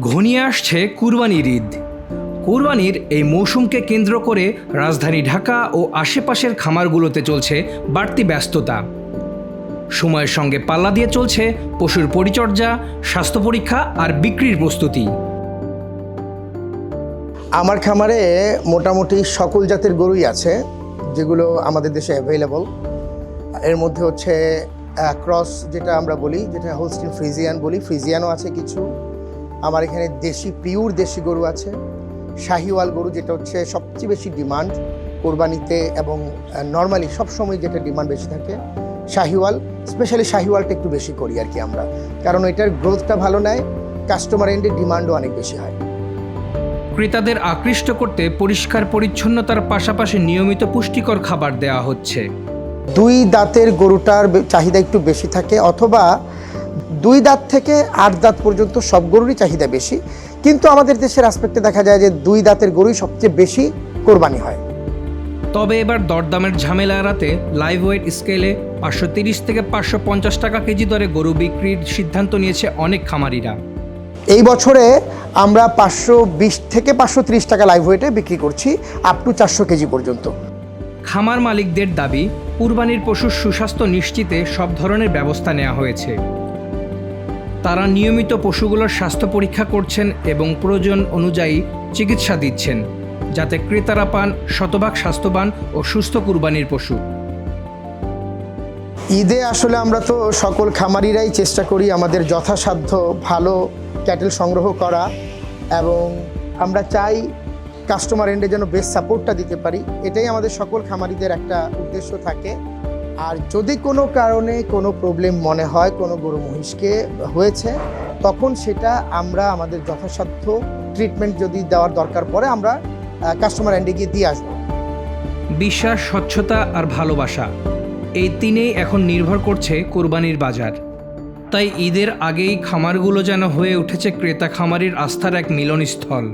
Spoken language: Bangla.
ঘনিয়ে আসছে কুরবানির ঈদ। কুরবানির এই মৌসুমকে কেন্দ্র করে রাজধানী ঢাকা ও আশেপাশের খামারগুলোতে চলছে বাড়তি ব্যস্ততা। সময়ের সঙ্গে পাল্লা দিয়ে চলছে পশুর পরিচর্যা, স্বাস্থ্য পরীক্ষা আর বিক্রির প্রস্তুতি। আমার খামারে মোটামুটি সকল জাতের গরুই আছে, যেগুলো আমাদের দেশে অ্যাভেলেবল এর মধ্যে হচ্ছে ক্রস যেটা আমরা বলি, যেটা হোলস্টিন ফ্রিজিয়ান বলি ফ্রিজিয়ানও আছে কিছু। আমার এখানে দেশি পিওর দেশি গরু আছে। শাহিওয়াল গরু যেটা হচ্ছে সবচেয়ে বেশি ডিমান্ড কোরবানিতে এবং নর্মালি সবসময় যেটা ডিমান্ড বেশি থাকে শাহিওয়াল। স্পেশালি শাহিওয়ালটা একটু বেশি করি আর কি আমরা। কারণ এটার গ্রোথটা ভালো নেয় কাস্টমার এন্ডে ডিমান্ডও অনেক বেশি হয়। ক্রেতাদের আকৃষ্ট করতে পরিষ্কার পরিচ্ছন্নতার পাশাপাশি নিয়মিত পুষ্টিকর খাবার দেওয়া হচ্ছে। দুই দাঁতের গরুটার চাহিদা একটু বেশি থাকে অথবা দুই দাঁত থেকে আট দাঁত পর্যন্ত সব গরুরই চাহিদা বেশি। কিন্তু আমাদের দেশের আসপেক্টে দেখা যায় যে দুই দাঁতের গরুই সবচেয়ে বেশি কোরবানি হয়। তবে এবার দরদামের ঝামেলা এড়াতে লাইভ ওয়েট স্কেলে পাঁচশো তিরিশ থেকে পাঁচশো পঞ্চাশ টাকা কেজি দরে গরু বিক্রির সিদ্ধান্ত নিয়েছে অনেক খামারিরা। এই বছরে আমরা পাঁচশো বিশ থেকে পাঁচশো ত্রিশ টাকা লাইভ ওয়েটে বিক্রি করছি আপ টু চারশো কেজি পর্যন্ত। খামার মালিকদের দাবি কুরবানির পশুর সুস্বাস্থ্য নিশ্চিতে সব ধরনের ব্যবস্থা নেওয়া হয়েছে। তারা নিয়মিত পশুগুলোর স্বাস্থ্য পরীক্ষা করছেন এবং প্রয়োজন অনুযায়ী চিকিৎসা দিচ্ছেন, যাতে ক্রেতারা পান শতভাগ স্বাস্থ্যবান ও সুস্থ কুরবানির পশু। ঈদে আসলে আমরা তো সকল খামারিরাই চেষ্টা করি আমাদের যথাসাধ্য ভালো ক্যাটেল সংগ্রহ করা এবং আমরা চাই কাস্টমার এন্ডে যেন বেস্ট সাপোর্টটা দিতে পারি। এটাই আমাদের সকল খামারিদের একটা উদ্দেশ্য থাকে। আর যদি কোনো কারণে কোনো প্রবলেম মনে হয়, কোনো গরু মহিষকে হয়েছে, তখন সেটা আমরা আমাদের যথাসাধ্য ট্রিটমেন্ট যদি দেওয়ার দরকার পড়ে, আমরা কাস্টমার এন্ডে গিয়ে দিয়ে আসব। বিশ্বাস, স্বচ্ছতা আর ভালোবাসা, এই তিনেই এখন নির্ভর করছে কোরবানির বাজার। তাই ঈদের আগেই খামারগুলো যেন হয়ে উঠেছে ক্রেতা খামারির আস্থার এক মিলনস্থল।